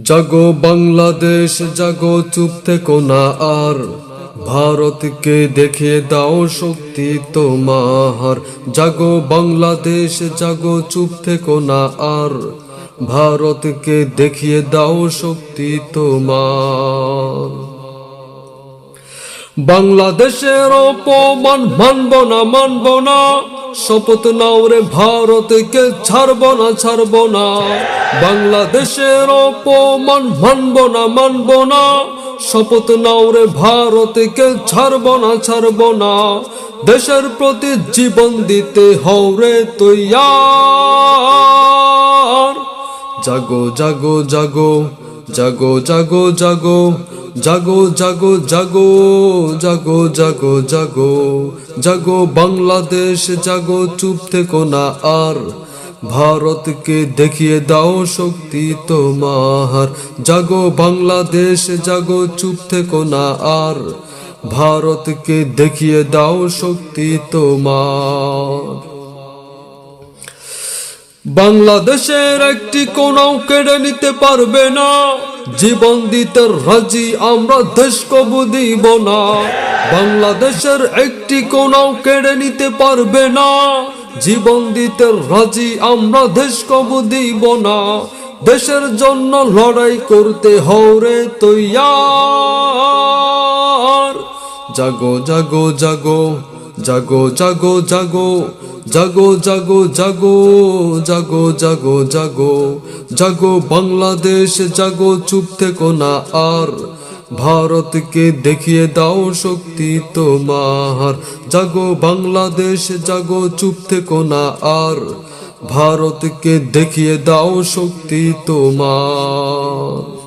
জাগো বাংলাদেশ, জাগো চুপ থেকো আর। ভারতকে দেখিয়ে দাও শক্তি তোমার। জাগো বাংলাদেশ, জাগো চুপ থেকো আর। ভারতকে দেখিয়ে দাও শক্তি তোমার। বাংলাদেশের অপমান মানব না মানব না। শপথ নাও রে ভারতকে ছাড়ব না ছাড়ব না। বাংলাদেশের অপমান মানব না মানব না। শপথ নাও রে ভারতকে ছাড়ব না ছাড়ব না। দেশের প্রতি জীবন দিতে হও রে তৈয়ার। জাগো জাগো জাগো জাগো জাগো জাগো। জাগো জাগো জাগো জাগো জাগো জাগো জাগো, বাংলাদেশ, জাগো, চুপ থেকো না আর। ভারতকে দেখিয়ে দাও শক্তি তোমার। জাগো, বাংলাদেশ, জাগো, চুপ থেকো না আর। ভারতকে দেখিয়ে দাও শক্তি তোমার। বাংলাদেশের একটি কোনাও কেড়ে নিতে পারবে না। জীবন দিতে রাজি আমরা দেশ কবু দিব না। বাংলাদেশের একটি কোনাও কেড়ে নিতে পারবে না। জীবন দিতে রাজি আমরা দেশ কবু দিব না। দেশের জন্য লড়াই করতে হরে তৈয়ার। জাগো জাগো জাগো জাগো জাগো জাগো জাগো জাগো জাগো জাগো জাগো জাগো জাগো বাংলাদেশ জাগো চুপ থেকো না আর ভারতকে দেখিয়ে দাও শক্তি তোমার জাগো বাংলাদেশ জাগো চুপ থেকো না আর ভারতকে দেখিয়ে দাও শক্তি তোমার